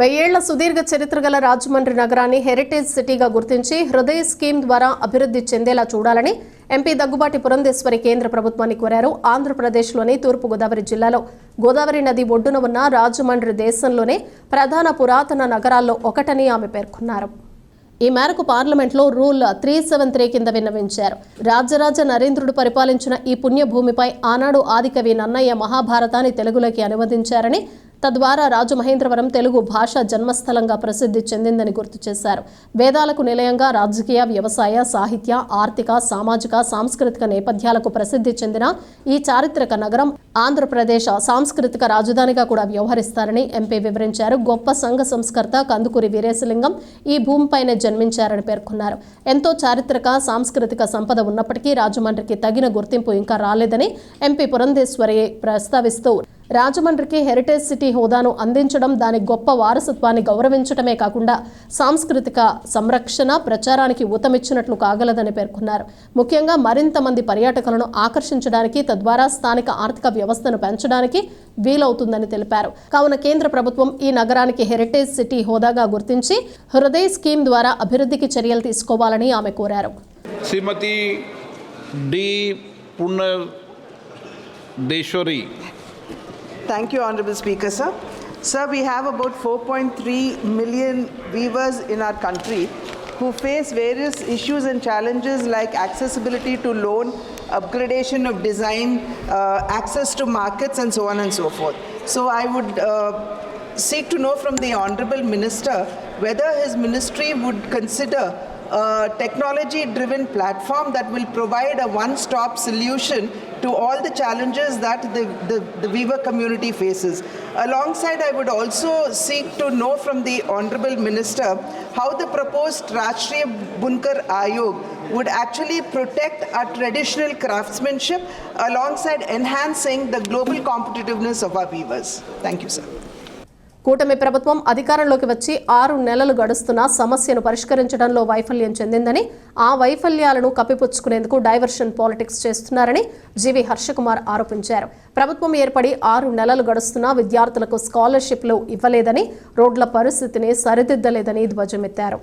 వెయ్యేళ్ళ సుదీర్ఘ చరిత్ర గల రాజమండ్రి నగరాన్ని హెరిటేజ్ సిటీగా గుర్తించి హృదయ స్కీమ్ ద్వారా అభివృద్ధి చెందేలా చూడాలని ఎంపీ దగ్గుబాటి పురంధేశ్వరి కేంద్ర ప్రభుత్వాన్ని కోరారు. ఆంధ్రప్రదేశ్లోని తూర్పుగోదావరి జిల్లాలో గోదావరి నది ఒడ్డున ఉన్న రాజమండ్రి దేశంలోనే ప్రధాన పురాతన నగరాల్లో ఒకటని ఆమె పేర్కొన్నారు. ఈ మేరకు పార్లమెంట్లో రూల్ త్రీ సెవెన్ త్రీ కింద విన్నవించారు. రాజరాజ నరేంద్రుడు పరిపాలించిన ఈ పుణ్యభూమిపై ఆనాడు ఆదికవి నన్నయ్య మహాభారతాన్ని తెలుగులోకి అనువదించారని తద్వారా రాజమహేంద్రవరం తెలుగు భాష జన్మస్థలంగా ప్రసిద్ధి చెందిందని గుర్తు చేశారు. వేదాలకు నిలయంగా రాజకీయ వ్యవసాయ సాహిత్య ఆర్థిక సామాజిక సాంస్కృతిక నేపథ్యాలకు ప్రసిద్ధి చెందిన ఈ చారిత్రక నగరం ఆంధ్రప్రదేశ్ సాంస్కృతిక రాజధానిగా కూడా వ్యవహరిస్తారని ఎంపీ వివరించారు. గొప్ప సంఘ సంస్కర్త కందుకూరి వీరేశలింగం ఈ భూమిపైనే జన్మించారని పేర్కొన్నారు. ఎంతో చారిత్రక సాంస్కృతిక సంపద ఉన్నప్పటికీ రాజమండ్రికి తగిన గుర్తింపు ఇంకా రాలేదని ఎంపీ పురంధేశ్వరి ప్రస్తావిస్తూ రాజమండ్రికి హెరిటేజ్ సిటీ హోదాను అందించడం దాని గొప్ప వారసత్వాన్ని గౌరవించడమే కాకుండా సాంస్కృతిక సంరక్షణ ప్రచారానికి ఊతమిచ్చినట్లు కాగలదని పేర్కొన్నారు. ముఖ్యంగా మరింత మంది పర్యాటకులను ఆకర్షించడానికి తద్వారా స్థానిక ఆర్థిక వ్యవస్థను పెంచడానికి వీలవుతుందని తెలిపారు. కావున కేంద్ర ప్రభుత్వం ఈ నగరానికి హెరిటేజ్ సిటీ హోదాగా గుర్తించి హృదయ స్కీమ్ ద్వారా అభివృద్ధికి చర్యలు తీసుకోవాలని ఆమె కోరారు. Shrimati D. Purandeswari Thank you, Honorable Speaker, sir. Sir, we have about 4.3 million weavers in our country who face various issues and challenges like accessibility to loan, upgradation of design, uh, access to markets, and so on and so forth. So I would uh, seek to know from the Honorable Minister whether his ministry would consider a technology driven platform that will provide a one stop solution to all the challenges that the, the, the weaver community faces. Alongside, I would also seek to know from the Honorable Minister how the proposed Rashtriya Bunkar Ayog would actually protect our traditional craftsmanship alongside enhancing the global competitiveness of our weavers. Thank you, sir. కూటమి ప్రభుత్వం అధికారంలోకి వచ్చి ఆరు నెలలు గడుస్తున్నా సమస్యను పరిష్కరించడంలో వైఫల్యం చెందిందని ఆ వైఫల్యాలను కప్పిపుచ్చుకునేందుకు డైవర్షన్ పాలిటిక్స్ చేస్తున్నారని జీవి హర్షకుమార్ ఆరోపించారు. ప్రభుత్వం ఏర్పడి ఆరు నెలలు గడుస్తున్నా విద్యార్థులకు స్కాలర్షిప్లు ఇవ్వలేదని రోడ్ల పరిస్థితిని సరిదిద్దలేదని ధ్వజమెత్తారు.